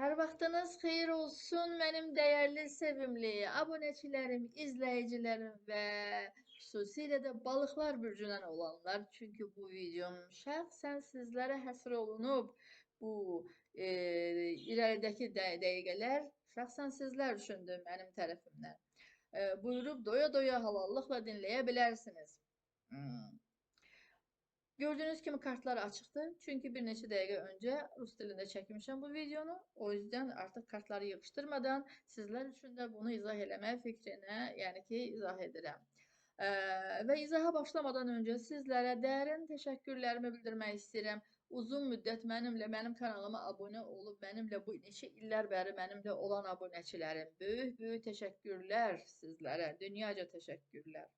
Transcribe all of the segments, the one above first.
Hər vaxtınız xeyir olsun mənim dəyərli, sevimli abunəçilərim, izləyicilərim və xüsusilə də balıqlar bürcündən olanlar. Çünki bu videom şəxsən sizlərə həsr olunub. Bu e, irəlidəki də dəqiqələr şəxsən sizlər üçündür mənim tərəfimdən. E, buyurub doya-doya halallıqla dinləyə bilərsiniz. Hmm. Gördüğünüz kimi kartlar açıktı. Çünkü bir neçə dəqiqə öncə rus dilində çəkmişəm bu videonu. O yüzden artıq kartları yığışdırmadan sizlər üçün də bunu izah eləmək fikrinə, yəni ki, izah edirəm. Ee, və izaha başlamadan öncə sizlərə dərin təşəkkürlərimi bildirmək istəyirəm. Uzun müddət mənimlə, mənim kanalıma abunə olub, mənimlə bu neçə illər bəri mənimlə olan abunəçilərim. Böyük-böyük təşəkkürlər sizlərə, dünyaca təşəkkürlər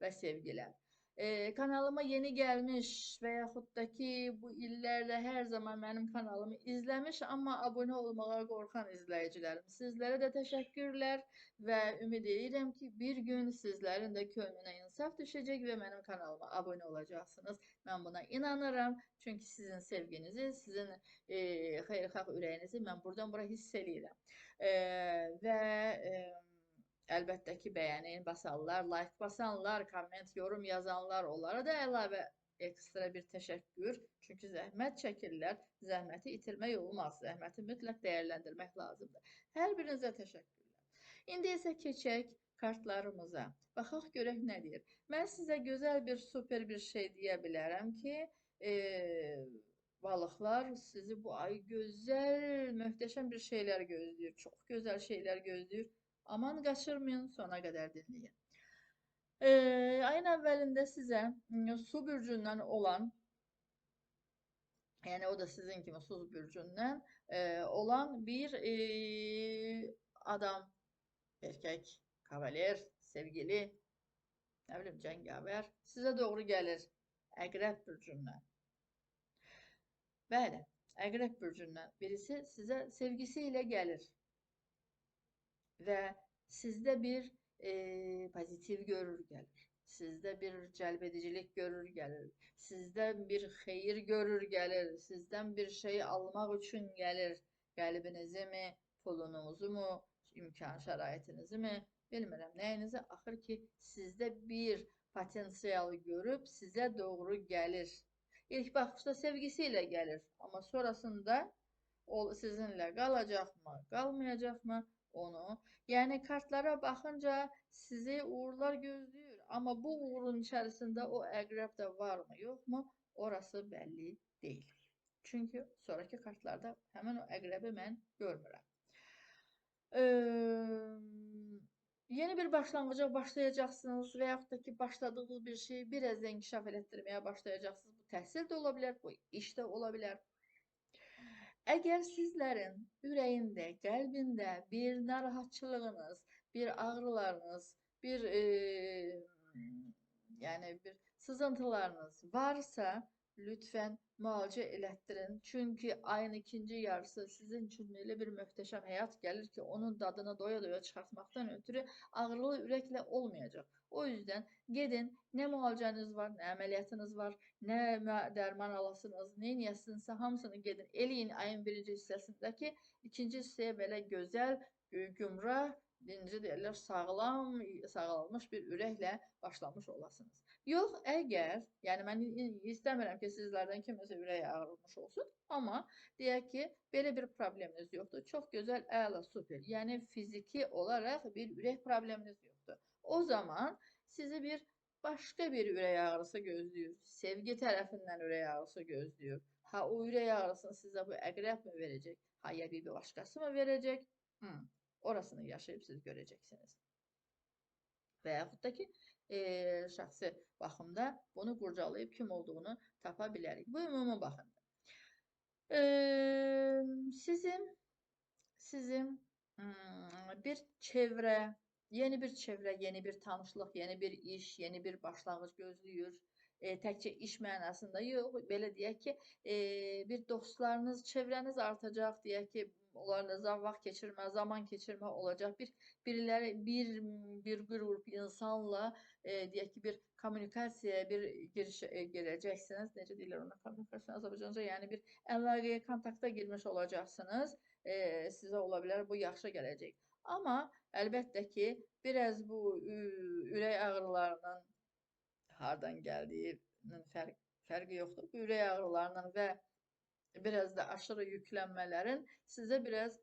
və sevgilər. Ee, kanalıma yeni gelmiş və yaxud da ki bu illərdə hər zaman mənim kanalımı izləmiş, amma abunə olmağa qorxan izləyicilərim. Sizlərə də təşəkkürlər və ümid edirəm ki, bir gün sizlərin də könlünə insaf düşəcək və mənim kanalıma abunə olacaqsınız. Mən buna inanıram. Çünki sizin sevginizi, sizin e, xeyirxah ürəyinizi mən buradan bura hiss eləyirəm. E, və e, Əlbəttə ki, bəyəni basanlar, like basanlar, komment, yorum yazanlar, onlara da əlavə ekstra bir təşəkkür. Çünki zəhmət çəkirlər, zəhməti itirmək olmaz. Zəhməti mütləq dəyərləndirmək lazımdır. Hər birinizə təşəkkürlər. İndi isə keçək kartlarımıza. Baxaq görək nə deyir. Mən sizə gözəl bir, super bir şey deyə bilərəm ki, e, balıqlar sizi bu ay gözəl, möhtəşəm bir şeylər gözləyir. Çox gözəl şeylər gözləyir. Aman kaçırmayın sona kadar dinleyin. Ee, ayın əvvəlində sizə su bürcündən olan yani o da sizin kimi su bürcündən e, olan bir e, adam, erkek, kavaler, sevgili, ne bileyim cengaver size doğru gelir. Əqrəb bürcündən. Bəli, Əqrəb bürcündən birisi sizə sevgisiyle gelir ve sizde bir e, pozitif görür gelir. Sizde bir cəlbedicilik görür gelir. Sizden bir xeyir görür gelir. Sizden bir şey almak için gelir. Qəlbinizi mi, pulunuzu mu, imkan şəraitinizi mi, bilmirəm nəyinizi. Axır ki, sizdə bir potensial görüb sizə doğru gəlir. İlk baxışda sevgisiyle gəlir. Amma sonrasında o sizinlə qalacaqmı, qalmayacaqmı? Onu. Yani kartlara bakınca sizi uğurlar gözlüyor. Ama bu uğurun içerisinde o əqrəb de var mı yok mu? Orası belli değil. Çünkü sonraki kartlarda hemen o əqrəbi mən görmürəm. Ee, yeni bir başlanğıca başlayacaksınız və yaxud da ki başladığınız bir şeyi biraz da inkişaf etdirməyə başlayacaksınız. Bu təhsil də ola bilər, bu iş də ola bilər. Əgər sizlərin ürəyində, qəlbində bir narahatçılığınız, bir ağrılarınız, bir e, yəni bir sızıntılarınız varsa, lütfən müalicə elətdirin. Çünki ayın ikinci yarısı sizin üçün elə bir möhtəşəm həyat gəlir ki, onun dadını doya-doya çıxartmaqdan ötürü ağrılı ürəklə olmayacaq. O yüzden gedin ne müalicəniz var, ne əməliyyatınız var, ne dərman alasınız, nə eləyəsinizsə hamısını gedin eləyin ayın birinci hissəsindəki, ikinci hissəyə belə gözəl, gümrah, necə deyirlər, sağlam, sağalmış bir ürəklə başlamış olasınız. Yox, əgər, yəni mən istəmirəm ki, sizlərdən kiməsə ürək ağrılmış olsun, amma deyək ki, belə bir probleminiz yoxdur. Çox gözəl, əla, super. Yəni fiziki olaraq bir ürək probleminiz yoxdur. O zaman sizi bir başka bir ürək ağrısı gözləyir. Sevgi tərəfindən ürək ağrısı gözləyir. Ha o ürək ağrısını sizə bu əqrəb mi verəcək? Ha ya bir başqası mı verəcək? Hmm. Orasını yaşayıb siz görəcəksiniz. Və yaxud da ki, e, şəxsi baxımda bunu qurcalayıb kim olduğunu tapa bilərik. Bu ümumi baxımda. E, sizin sizin hmm, bir çevrə, Yeni bir çevre, yeni bir tanışlık, yeni bir iş, yeni bir başlangıç gözlüyor. e, təkcə iş mənasında yox, belə deyək ki, e, bir dostlarınız, çevrəniz artacaq, deyək ki, onlarla za- vaxt keçirmə, zaman keçirmə olacaq. Bir biriləri bir bir qrup insanla e, deyək ki, bir kommunikasiyaya bir giriş e, girəcəksiniz. Necə deyirlər ona kommunikasiya Azərbaycanca? Yəni bir əlaqəyə, kontakta girmiş olacaqsınız. E, sizə ola bilər bu yaxşı gələcək. Amma əlbəttə ki, biraz bu ürək ağrılarının hardan gəldiyinin fərq, fərqi yoxdur. Bu ürək ağrılarının və biraz da aşırı yüklənmələrin sizə biraz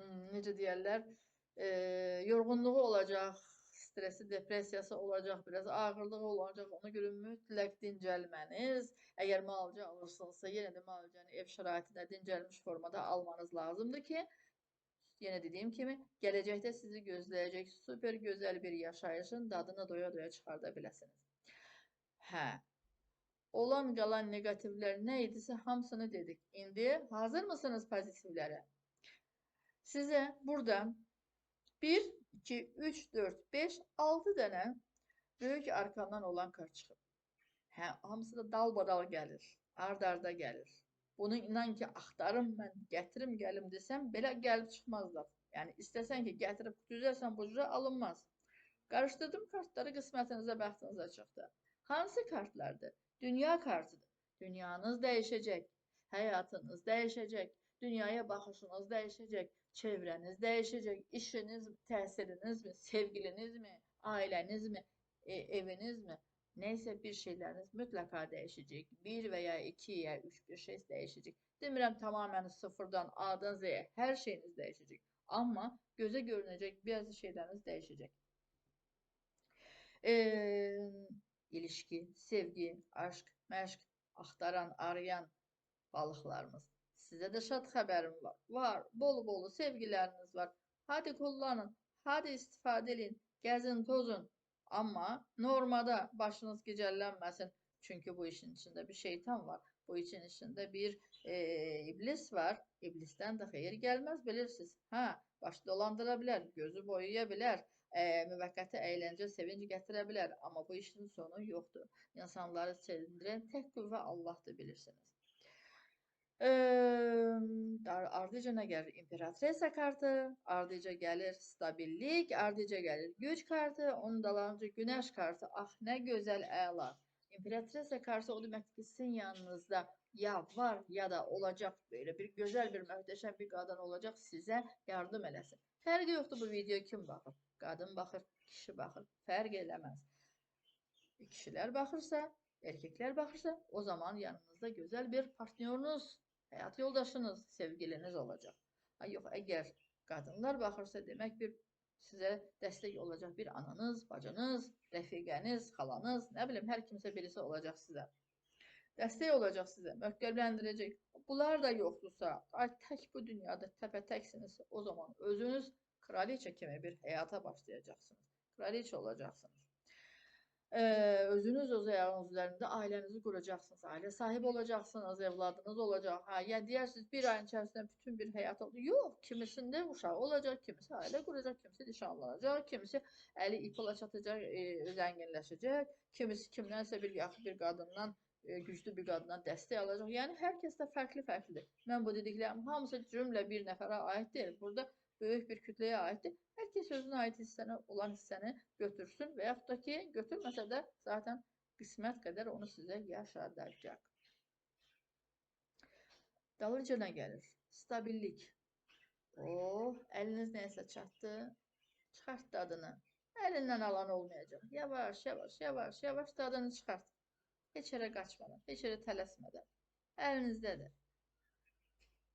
ım, necə deyərlər, e, yorğunluğu olacaq, stresi, depressiyası olacaq, biraz ağırlığı olacaq. Ona görə mütləq dincəlməniz. Əgər müalicə alırsınızsa, yenə də müalicəni ev şəraitində dincəlmiş formada almanız lazımdır ki, yenə dediyim kimi, gələcəkdə sizi gözləyəcək super gözəl bir yaşayışın dadını doya-doya çıxarda biləsiniz. Hə, olan qalan neqativlər nə idisə hamısını dedik. İndi hazır mısınız pozitivlərə? Sizə burada 1, 2, 3, 4, 5, 6 dənə böyük arkandan olan kart çıxıb. Hə, hamısı da dalbadal gəlir, ard-arda gəlir. Bunu inan ki, axtarım mən, gətirim gəlim desəm, belə gəlib çıxmazlar. Yəni istəsən ki, gətirib düzəsən bu cürə alınmaz. Qarışdırdım kartları qismətinizə, bəxtinizə çıxdı. Hansı kartlardır? Dünya kartıdır. Dünyanız değişecek. Hayatınız değişecek. Dünyaya bakışınız değişecek. Çevreniz değişecek. İşiniz, təsiriniz mi, sevgiliniz mi, aileniz mi, e, eviniz mi? Neyse bir şeyleriniz mutlaka değişecek. Bir veya iki ya üç bir şey değişecek. Demirəm tamamen sıfırdan A'dan Z'ye her şeyiniz değişecek. Ama göze görünecek bazı şeyleriniz değişecek. Eee ilişki, sevgi, aşk, məşq axtaran, arayan balıqlarımız. Sizə də şad xəbərim var. Var, bol-bolu sevgiləriniz var. Hadi kullanın, hadi istifadə edin, gəzin, tozun. Amma normada başınız gicəllənməsin. Çünki bu işin içində bir şeytan var. Bu işin içində bir e, iblis var. İblisdən də xeyir gəlməz, bilirsiniz. Hə, baş dolandıra bilər, gözü boyaya bilər, e, müvəqqəti əyləncə, sevinc gətirə bilər. Amma bu işin sonu yoxdur. İnsanları sevindirən tək qüvvə Allahdır, bilirsiniz. Ar- ardıca nə gəlir? İmperatrisa kartı, ardıca gəlir stabillik, ardıca gəlir güc kartı, onun dalınca günəş kartı. Ah, nə gözəl, əla. İmperatrisa kartı o deməkdir ki, sizin yanınızda ya var ya da olacaq belə bir gözəl bir möhtəşəm bir qadın olacaq sizə yardım eləsin. Fərqi yoxdur bu videoya kim baxır? Qadın baxır, kişi baxır, fərq eləməz. Kişilər baxırsa, erkeklər baxırsa, o zaman yanınızda gözəl bir partnyorunuz, həyat yoldaşınız, sevgiliniz olacaq. Ha, yox, əgər qadınlar baxırsa, demək bir sizə dəstək olacaq bir ananız, bacınız, rəfiqəniz, xalanız, nə bilim, hər kimsə birisi olacaq sizə. Dəstək olacaq sizə, möhkəmləndirəcək. Bunlar da yoxdursa, ay tək bu dünyada təpə təksinizsə, o zaman özünüz kraliçə kimi bir həyata başlayacaqsınız. Kraliçə olacaqsınız. Eee, özünüz öz ayağınız üzərində ailənizi quracaqsınız, ailə sahibi olacaqsınız, evladınız olacaq. Ha, ya deyərsiniz bir ayın içərisində bütün bir həyat oldu. Yox, kimisində uşağı olacaq, kimisi ailə quracaq, kimisi nişanlanacaq, kimisi əli ipola çatacaq, e, zənginləşəcək, kimisi kimdənsə bir yaxın bir qadından, güclü bir qadından dəstək alacaq. Yəni hər kəs də fərqli-fərqlidir. Mən bu dediklərim hamısı cümlə bir nəfərə aid deyil. Burada böyük bir kütləyə aiddir. Hər kəs özünə aid hissəni olan hissəni götürsün və yaxud da ki, götürməsə də zaten qismət qədər onu sizə yaşadacaq. Dalınca nə gəlir? Stabillik. Oh, əliniz nəyəsə çatdı, çıxart dadını. Əlindən alan olmayacaq. Yavaş, yavaş, yavaş, yavaş dadını çıxart. Heç yerə qaçmadan, heç yerə tələsmədən. Əlinizdədir.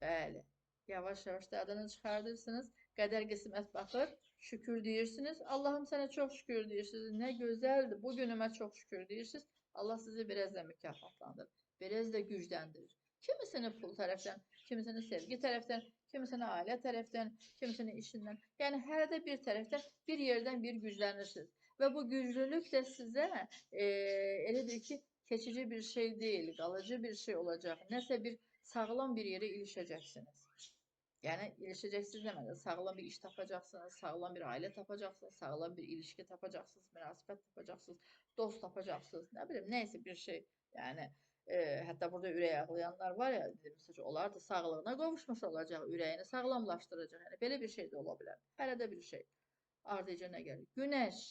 Bəli. Yavaş-yavaş dadını çıxardırsınız. Qədər qismət baxır. Şükür deyirsiniz. Allahım sənə çox şükür deyirsiniz. Nə gözəldir. Bu günümə çox şükür deyirsiniz. Allah sizi biraz da mükafatlandırır. Biraz da gücləndirir. Kimisini pul tərəfdən, kimisini sevgi tərəfdən, kimisini ailə tərəfdən, kimisini işindən. Yəni hərədə bir tərəfdən, bir yerdən bir güclənirsiniz. Və bu güclülük də sizə e, elə bil ki, keçici bir şey deyil, qalıcı bir şey olacaq. Nəsə bir sağlam bir yerə ilişəcəksiniz. Yəni ilişəcəksiniz deməli, sağlam bir iş tapacaqsınız, sağlam bir ailə tapacaqsınız, sağlam bir ilişki tapacaqsınız, münasibət tapacaqsınız, dost tapacaqsınız, nə bilim, nə isə bir şey. Yəni e, hətta burada ürək ağlayanlar var ya, məsələn, onlar da sağlığına qovuşmuş olacaq, ürəyini sağlamlaşdıracaq. Yəni belə bir şey də ola bilər. Hələ də bir şey. Ardıca nə gəlir? Günəş,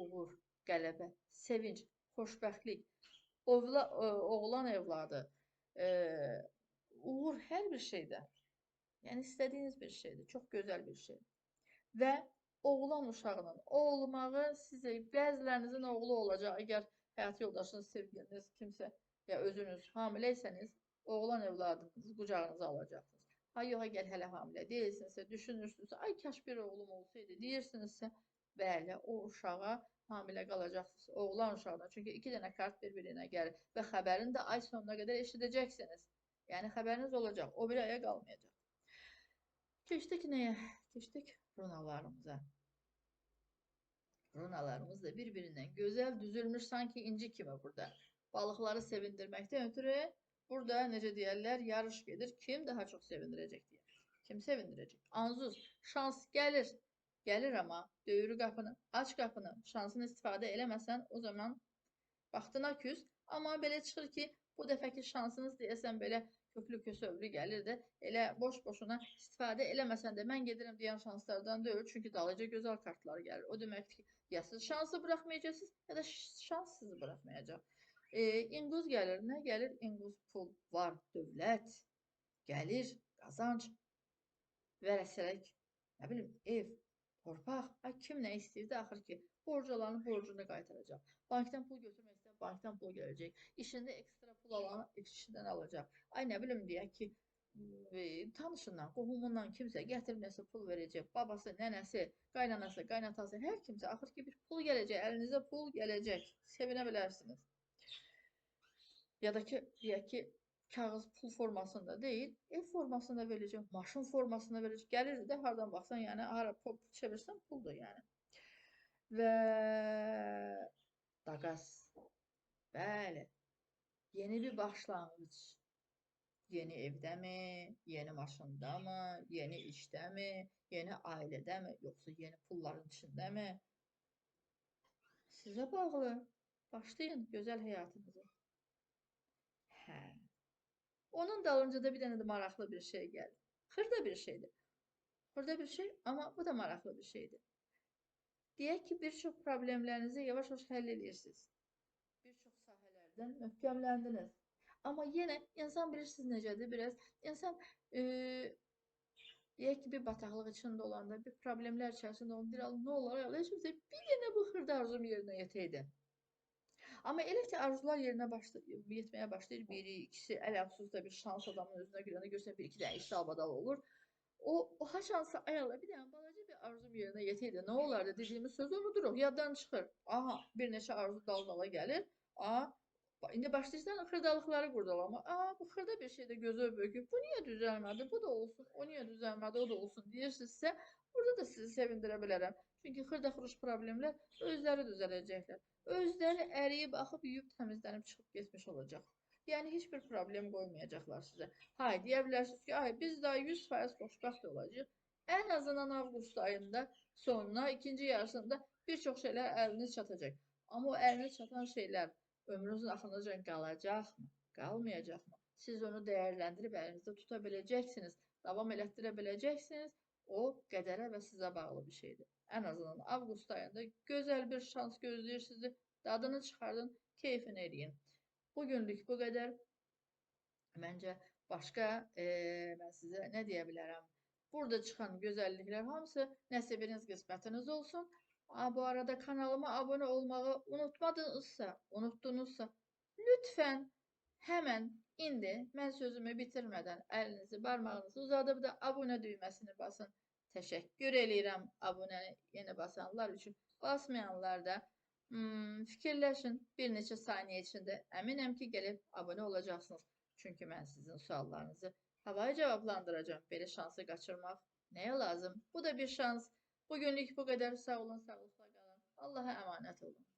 uğur, qələbə, sevinc, xoşbəxtlik, ovla, e, oğlan evladı, e, uğur hər bir şeydə. Yəni istədiyiniz bir şeydir. Çox gözəl bir şey. Və oğlan uşağının olmağı sizə bəzilərinizin oğlu olacaq. Əgər həyat yoldaşınız, sevgiliniz, kimsə ya özünüz hamiləysəniz, oğlan övladınızı qucağınıza alacaqsınız. Ha yox, əgər hələ hamilə deyilsinizsə, düşünürsünüzsə, ay kaş bir oğlum olsaydı deyirsinizsə, bəli, o uşağa hamilə qalacaqsınız. Oğlan uşağına. Çünki iki dənə kart bir-birinə gəlir və xəbərini də ay sonuna qədər eşidəcəksiniz. Yəni xəbəriniz olacaq. O bir aya qalmayacaq. Keçdik nəyə? Keçdik runalarımıza. Runalarımız da bir-birindən gözəl düzülmüş sanki inci kimi burada. Balıqları sevindirməkdən ötürü burada necə deyərlər, yarış gedir. Kim daha çox sevindirəcək deyə. Kim sevindirəcək? Anzuz, şans gəlir. Gəlir amma döyürü qapını, aç qapını, şansını istifadə eləməsən o zaman vaxtına küs. Amma belə çıxır ki, bu dəfəki şansınız deyəsən belə köklü kösövlü gəlir də elə boş-boşuna istifadə eləməsən də mən gedirəm deyən şanslardan deyil. Çünki dalınca gözəl kartlar gəlir. O deməkdir ki, ya siz şansı buraxmayacaqsınız, ya da şans sizi buraxmayacaq. E, İnguz gəlir. Nə gəlir? İnguz pul, var, dövlət, gəlir, qazanc, vərəsəlik, nə bilim, ev, torpaq. Ay kim nə istəyirdi axır ki, borc alanın borcunu qaytaracaq. Bankdan pul götürmək istəyən bankdan pul gələcək. İşində ekstra pul alan işindən alacaq. Ay nə bilim deyək ki, e, tanışından, qohumundan kimsə gətirib nəsə pul verəcək. Babası, nənəsi, qaynanası, qaynatası, hər kimsə axır ki bir pul gələcək, əlinizə pul gələcək. Sevinə bilərsiniz. Ya da ki, deyək ki, kağız pul formasında deyil, ev formasında veriləcək, maşın formasında veriləcək. Gəlir də hardan baxsan, yəni hara pul çevirsən puldur yəni. Və daqas. Bəli. Yeni bir başlanğıc. Yeni evdəmi, yeni maşındamı, yeni işdəmi, yeni ailədəmi, yoxsa yeni pulların içindəmi? Sizə bağlı. Başlayın gözəl həyatınızı. Hə. Onun dalınca da bir dənə də maraqlı bir şey gəlir. Xırda bir şeydir. Xırda bir şey, amma bu da maraqlı bir şeydir. Deyək ki, bir çox problemlərinizi yavaş-yavaş həll edirsiniz. Bir çox sahələrdən möhkəmləndiniz. Amma yenə insan bilirsiniz necədir? Biraz insan e, deyək ki, bir bataqlıq içində olanda, bir problemlər içərisində olanda, bir nə olar? Heç kimsə bir dənə bu xırda arzum yerinə yetəydi. Amma elə ki arzular yerinə başlayır, yetməyə başlayır, biri, ikisi, əl əfsusda bir şans adamın özünə güləndə görsən bir iki dənə iş dalbadal olur. O, o haçansa ayarla bir dənə balaca bir arzum yerinə yetəydi. Nə olardı dediyimiz söz unuduruq, yaddan çıxır. Aha, bir neçə arzu dal-dala gəlir. Aha, indi başlayırsan xırdalıqları qurdalama. Aa, bu xırda bir şey də gözə böküb. Bu niyə düzəlmədi? Bu da olsun. O niyə düzəlmədi? O da olsun deyirsinizsə, burada da sizi sevindirə bilərəm. Çünki xırda-xuruş problemlər özləri düzələcəklər. Özləri əriyib, axıb, yuyub, təmizlənib, çıxıb getmiş olacaq. Yəni heç bir problem qoymayacaqlar sizə. Hay, deyə bilərsiniz ki, ay biz daha 100% xoşbəxt olacağıq. Ən azından avqust ayında sonuna, ikinci yarısında bir çox şeylər əliniz çatacaq. Amma o əliniz çatan şeylər ömrünüzün axırınacan qalacaqmı? Qalmayacaqmı? Siz onu dəyərləndirib əlinizdə tuta biləcəksiniz, davam elətdirə biləcəksiniz. O qədərə və sizə bağlı bir şeydir. Ən azından avqust ayında gözəl bir şans gözləyir sizi. Dadını çıxardın, keyfini eləyin. Bugünlük bu qədər. Məncə başqa e, mən sizə nə deyə bilərəm? Burada çıxan gözəlliklər hamısı nəsibiniz, qismətiniz olsun. Bu arada kanalıma abunə olmağı unutmadınızsa, unutdunuzsa, lütfən həmən indi mən sözümü bitirmədən əlinizi, barmağınızı uzadıb da abunə düyməsini basın. Təşəkkür eləyirəm abunəni yenə basanlar üçün. Basmayanlar da hmm, fikirləşin. Bir neçə saniyə içində əminəm ki, gəlib abunə olacaqsınız. Çünki mən sizin suallarınızı havayı cavablandıracağım. Belə şansı qaçırmaq nəyə lazım? Bu da bir şans. Bugünlük bu qədər. Sağ olun, sağlıqla qalın. Allaha əmanət olun.